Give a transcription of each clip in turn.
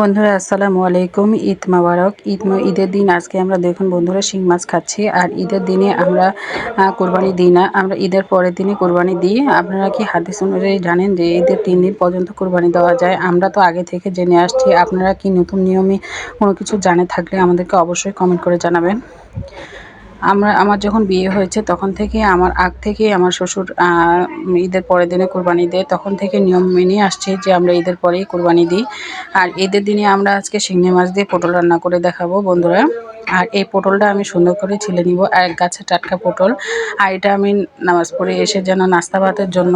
বন্ধুরা, আসসালামু আলাইকুম। ঈদ মাবারক, ঈদ ঈদের দিন। আজকে আমরা দেখুন বন্ধুরা, শিং মাছ খাচ্ছি। আর ঈদের দিনে আমরা কোরবানি দিই না। আমরা ঈদের পরের দিনে কোরবানি দিই। আপনারা কি হাদিস অনুযায়ী জানেন যে ঈদের তিন দিন পর্যন্ত কোরবানি দেওয়া যায়? আমরা তো আগে থেকে জেনে আসছি। আপনারা কি নতুন নিয়মে কোনো কিছু জানে থাকলে আমাদেরকে অবশ্যই কমেন্ট করে জানাবেন। আমরা, আমার যখন বিয়ে হয়েছে, তখন থেকে আমার আগ থেকে আমার শ্বশুর ঈদের পরের দিনে কোরবানি দেয়। তখন থেকে নিয়ম মেনে আসছে যে আমরা ঈদের পরেই কোরবানি দিই। আর ঈদের দিনে আমরা আজকে শিঙি মাছ দিয়ে পটল রান্না করে দেখাবো, বন্ধুরা। আর এই পটলটা আমি সুন্দর করে ছিলে নিব এক গাছে টাটকা পটল। আর এটা আমি নামাজ পড়ে এসে যেন নাস্তা ভাতের জন্য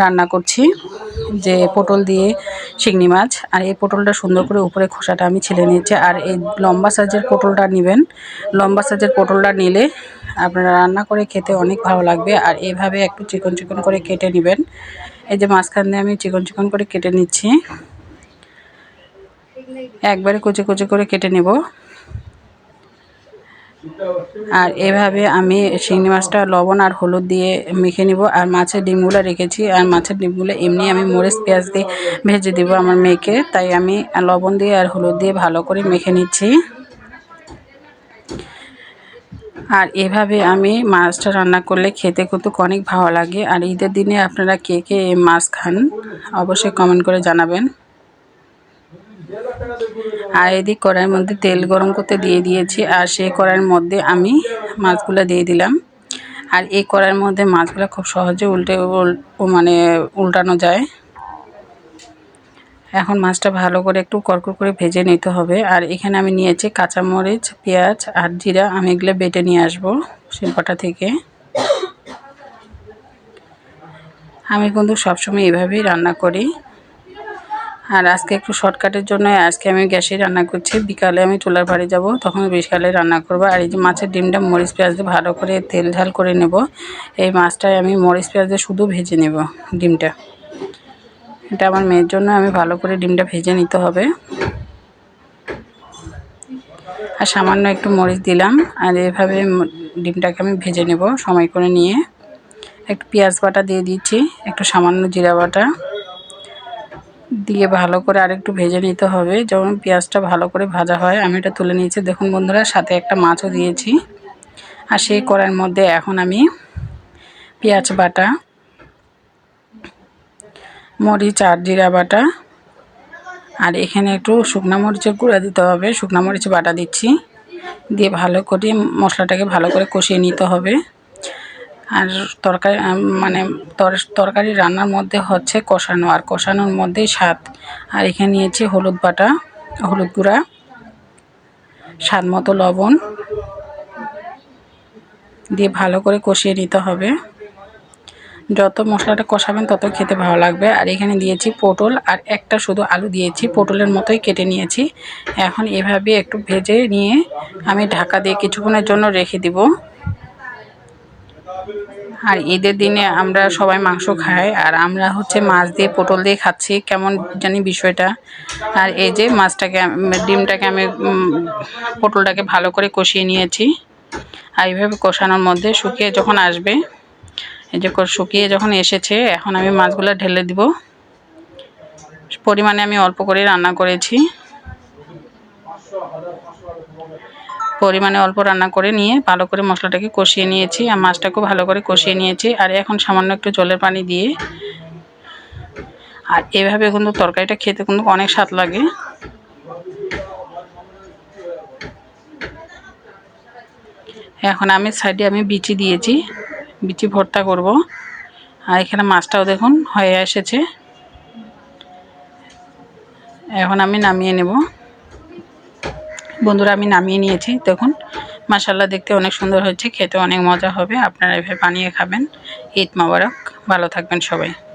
রান্না করছি, যে পটল দিয়ে শিঙনি মাছ। আর এই পটলটা সুন্দর করে উপরে খোসাটা আমি ছিলে নিয়েছি। আর এই লম্বা সাইজের পটলটা নেবেন। লম্বা সাইজের পটলটা নিলে আপনারা রান্না করে খেতে অনেক ভালো লাগবে। আর এইভাবে একটু চিকন চিকন করে কেটে নেবেন। এই যে মাঝখান দিয়ে আমি চিকন চিকন করে কেটে নিচ্ছি। একবারে কুচি কুচি করে কেটে নেব। আর এভাবে আমি শিঙি মাছটা লবণ আর হলুদ দিয়ে মেখে নিব। আর মাছের ডিমগুলো রেখেছি। আর মাছের ডিমগুলো এমনি আমি মরিচ, পেঁয়াজ দিয়ে ভেজে দিব আমার মেয়েকে। তাই আমি লবণ দিয়ে আর হলুদ দিয়ে ভালো করে মেখে নিচ্ছি। আর এভাবে আমি মাছটা রান্না করলে খেতে কিন্তু অনেক ভালো লাগে। আর ঈদের দিনে আপনারা কে কে মাছ খান, অবশ্যই কমেন্ট করে জানাবেন। আর এদিক কড়াইয়ের মধ্যে তেল গরম করতে দিয়ে দিয়েছি, আর সেই কড়াইয়ের মধ্যে আমি মাছগুলো দিয়ে দিলাম। আর এই কড়াইয়ের মধ্যে মাছগুলো খুব সহজে উল্টে উল- মানে উল্টানো যায়। এখন মাছটা ভালো করে একটু কড়কড় করে ভেজে নিতে হবে। আর এখানে আমি নিয়েছি কাঁচামরিচ, পেঁয়াজ আর জিরা। আমি এগুলো বেটে নিয়ে আসব শিল্পটা থেকে। আমি কিন্তু সবসময় এভাবেই রান্না করি। আর আজকে একটু শর্টকাটের জন্য আজকে আমি গ্যাসে রান্না করছি। বিকালে আমি চুলার বাড়ি যাব, তখন বিকালে রান্না করব। আর এই যে মাছের ডিমটা মরিচ পেঁয়াজ দিয়ে ভালো করে তেল ঝাল করে নেব। এই মাছটাই আমি মরিচ পেঁয়াজ দিয়ে শুধু ভেজে নেব ডিমটা। এটা আমার মেয়ের জন্য আমি ভালো করে ডিমটা ভেজে নিতে হবে। আর সামান্য একটু মরিচ দিলাম, আর এভাবে ডিমটাকে আমি ভেজে নেব সময় করে নিয়ে। একটু পেঁয়াজ বাটা দিয়ে দিচ্ছি, একটু সামান্য জিরা বাটা। দিয়ে ভালো করে আরেকটু ভেজে নিতে হবে। যেমন পেঁয়াজটা ভালো করে ভাজা হয়, আমি এটা তুলে নিয়েছি। দেখুন বন্ধুরা, সাথে একটা মাছও দিয়েছি। আর সেই কড়াইয়ের মধ্যে এখন আমি পেঁয়াজ বাটা, মরিচ আর জিরা বাটা, আর এখানে একটু শুকনা মরিচের গুঁড়া দিতে হবে। শুকনা মরিচ বাটা দিচ্ছি। দিয়ে ভালো করে মশলাটাকে ভালো করে কষিয়ে নিতে হবে। আর তরকারি মানে তর- তরকারি রান্নার মধ্যে হচ্ছে কষানো, আর কষানোর মধ্যেই স্বাদ। আর এখানে নিয়েছি হলুদ বাটা, হলুদ গুঁড়া, স্বাদ মতো লবণ। দিয়ে ভালো করে কষিয়ে নিতে হবে। যত মশলাটা কষাবেন তত খেতে ভালো লাগবে। আর এখানে দিয়েছি পটল, আর একটা শুধু আলু দিয়েছি। পটলের মতোই কেটে নিয়েছি। এখন এভাবে একটু ভেজে নিয়ে আমি ঢাকা দিয়ে কিছুক্ষণের জন্য রেখে দিব। আর ঈদের দিনে আমরা সবাই মাংস খাই, আর আমরা হচ্ছে মাছ দিয়ে পটল দিয়ে খাচ্ছি। কেমন জানি বিষয়টা। আর এই যে মাছটাকে ডিমটাকে আমি পটলটাকে ভালো করে কষিয়ে নিয়েছি। আর এইভাবে কষানোর মধ্যে শুকিয়ে যখন আসবে, এই যে শুকিয়ে যখন এসেছে, এখন আমি মাছগুলো ঢেলে দিব। পরিমাণে আমি অল্প করে রান্না করেছি। পরিমাণে অল্প রান্না করে নিয়ে ভালো করে মশলাটাকে কষিয়ে নিয়েছি। আর মাছটাকেও ভালো করে কষিয়ে নিয়েছি। আর এখন সামান্য একটু জলের পানি দিয়ে আর এভাবে কিন্তু তরকারিটা খেতে কিন্তু অনেক স্বাদ লাগে। এখন আমি সাইডে আমি বিচি দিয়েছি। বিচি ভর্তা করব। আর এখানে মাছটাও দেখুন হয়ে এসেছে। এখন আমি নামিয়ে নেব। বন্ধুরা, আমি নামিয়ে নিয়েছি। দেখুন মাসাল্লাহ দেখতে অনেক সুন্দর হয়েছে, খেতে অনেক মজা হবে। আপনারা এভাবে বানিয়ে খাবেন। ঈদ মোবারক। ভালো থাকবেন সবাই।